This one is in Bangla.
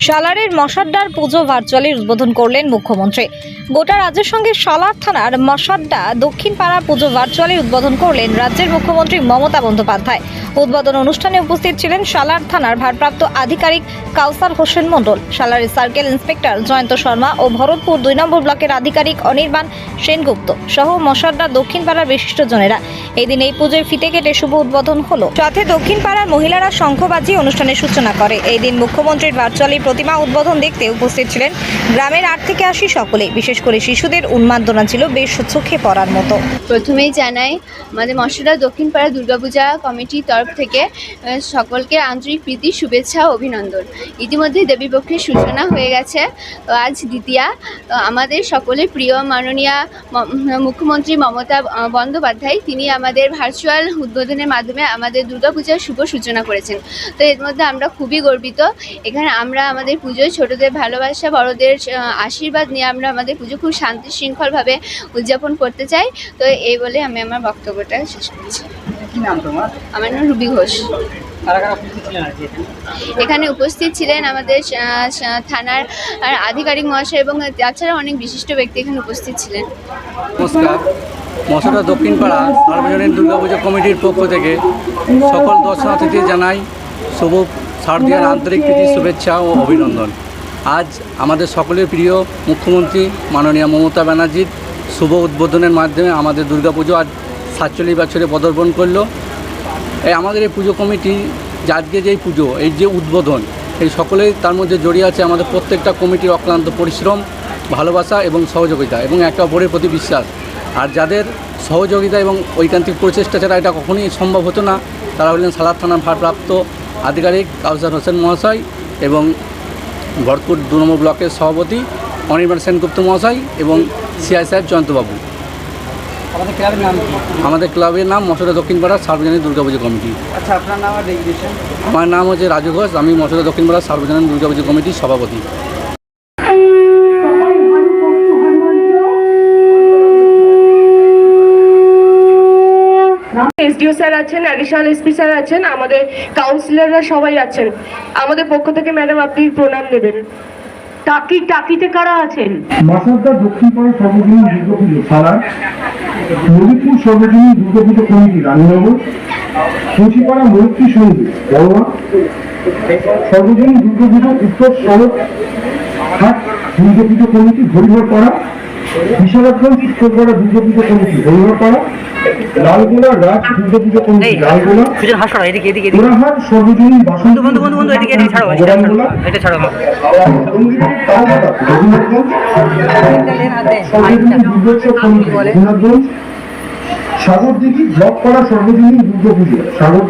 সালারের মশাড্ডার পুজো ভার্চুয়ালি উদ্বোধন করলেন মুখ্যমন্ত্রী। গোটা রাজ্যের সঙ্গে সালার থানার মশাড্ডা দক্ষিণ পাড়া পুজো ভার্চুয়ালি উদ্বোধন করলেন রাজ্যের মুখ্যমন্ত্রী মমতা বন্দ্যোপাধ্যায়। উদ্বোধন অনুষ্ঠানে উপস্থিত ছিলেন সালার থানার ভারপ্রাপ্ত আধিকারিক কাউসার হোসেন মণ্ডল, সালারের সার্কেল ইন্সপেক্টর জয়ন্ত শর্মা ও ভরতপুর দুই নম্বর ব্লকের আধিকারিক অনির্বাণ সেনগুপ্ত সহ মশাড্ডা দক্ষিণ পাড়ার বিশিষ্টজনেরা। এদিন এই পুজোয় ফিতে কেটে শুভ উদ্বোধন হলো। সাথে দক্ষিণ পাড়ার মহিলারা শঙ্খবাজি অনুষ্ঠানের সূচনা করে। এই দিন মুখ্যমন্ত্রীর ভার্চুয়ালি প্রতিমা উদ্বোধন দেখতে উপস্থিত ছিলেন গ্রামের আট থেকে আসি সকলে। বিশেষ করে শিশুদের উন্মাদনা ছিল বেশ চোখে পড়ার মতো। প্রথমেই জানাই, আমাদের মশলা দক্ষিণ পাড়া দুর্গাপূজা কমিটির তরফ থেকে সকলকে আন্তরিক প্রীতি, শুভেচ্ছা অভিনন্দন। ইতিমধ্যে দেবীপক্ষের সূচনা হয়ে গেছে। আজ দ্বিতীয়া। আমাদের সকলের প্রিয় মাননীয়া মুখ্যমন্ত্রী মমতা বন্দ্যোপাধ্যায়, তিনি আমাদের ভার্চুয়াল উদ্বোধনের মাধ্যমে আমাদের দুর্গাপূজার শুভ সূচনা করেছেন। তো এর মধ্যে আমরা খুবই গর্বিত। এখানে আমরা আমাদের পুজোয় ছোটদের ভালোবাসা বড়দের আশীর্বাদ নিয়ে আমরা আমাদের পুজো খুব শান্তি শৃঙ্খলভাবে উদযাপন করতে চাই। তো এই বলে আমি আমার বক্তব্যটা শেষ করছি। নাম আমার নাম রুবি ঘোষ। এখানে? উপস্থিত ছিলেন আমাদের থানার আর আধিকারিক মহাশয় এবং তাছাড়া অনেক বিশিষ্ট ব্যক্তি এখানে উপস্থিত ছিলেন। নমস্কার। মশলা দক্ষিণ পাড়া সার্বজনীন দুর্গাপুজো কমিটির পক্ষ থেকে সকল দর্শনার্থীকে জানাই শুভ শারদীয়ার আন্তরিক প্রীতি শুভেচ্ছা ও অভিনন্দন। আজ আমাদের সকলের প্রিয় মুখ্যমন্ত্রী মাননীয় মমতা ব্যানার্জির শুভ উদ্বোধনের মাধ্যমে আমাদের দুর্গাপুজো আজ সাতচল্লিশ বছরে পদার্পণ করল। এই আমাদের এই পুজো কমিটি যে আজকে যে পুজো এই যে উদ্বোধন এই সকলেই তার মধ্যে জড়িয়ে আছে আমাদের প্রত্যেকটা কমিটির অক্লান্ত পরিশ্রম ভালোবাসা এবং সহযোগিতা এবং একে অপরের প্রতি বিশ্বাস। আর যাদের সহযোগিতা এবং ঐকান্তিক প্রচেষ্টা ছাড়া এটা কখনোই সম্ভব হতো না তারা হলেন সালাদ থানার ভারপ্রাপ্ত আধিকারিক কাউসার হোসেন মহাশয় এবং ভরতপুর দু নম্বর ব্লকের সভাপতি অনির্বাণ সেনগুপ্ত মহাশয় এবং সিআই সাহেব জয়ন্তবাবু। আমাদের ক্লাবের নাম আমাদের ক্লাবের নাম মশলা দক্ষিণপাড়া সার্বজনীন দুর্গাপুজো কমিটি। আচ্ছা আপনার নাম আর আমার নাম হচ্ছে রাজু ঘোষ আমি মশলা দক্ষিণপাড়া সার্বজনীন দুর্গাপুজো কমিটির সভাপতি। এসডিও স্যার আছেন, অ্যাডিশনাল এসপি স্যার আছেন, আমাদের কাউন্সিলররা সবাই আছেন। আমাদের পক্ষ থেকে ম্যাডাম, আপনি প্রণাম নেবেন। টাকি, টাকিতে কারা আছেন? মাসাদ্দা দক্ষিণ সর্বজনীন দুর্গাপুজো নদীপুর সর্বজনীন দুর্গাপুজো কমিটি রানীনগর? সর্বজনীন দুর্গাপুজো উত্তর সড়ক হাট দুর্গাপুজো কমিটি বিশালাক্ষণ দুর্গাপুজো কমিটি লালগোলা রাজ দুর্গাপুজো কমিটি লালগোলা সুজন হাসো না, এদিকে এদিকে এদিকে। সর্বজনীন বাসন্তী বন্ধু বন্ধু বন্ধু এদিকে ছাড়ো এটা ছাড়ো সাগরদিঘি ব্লক করা সর্বজনীন দুর্গাপুজো। সাগর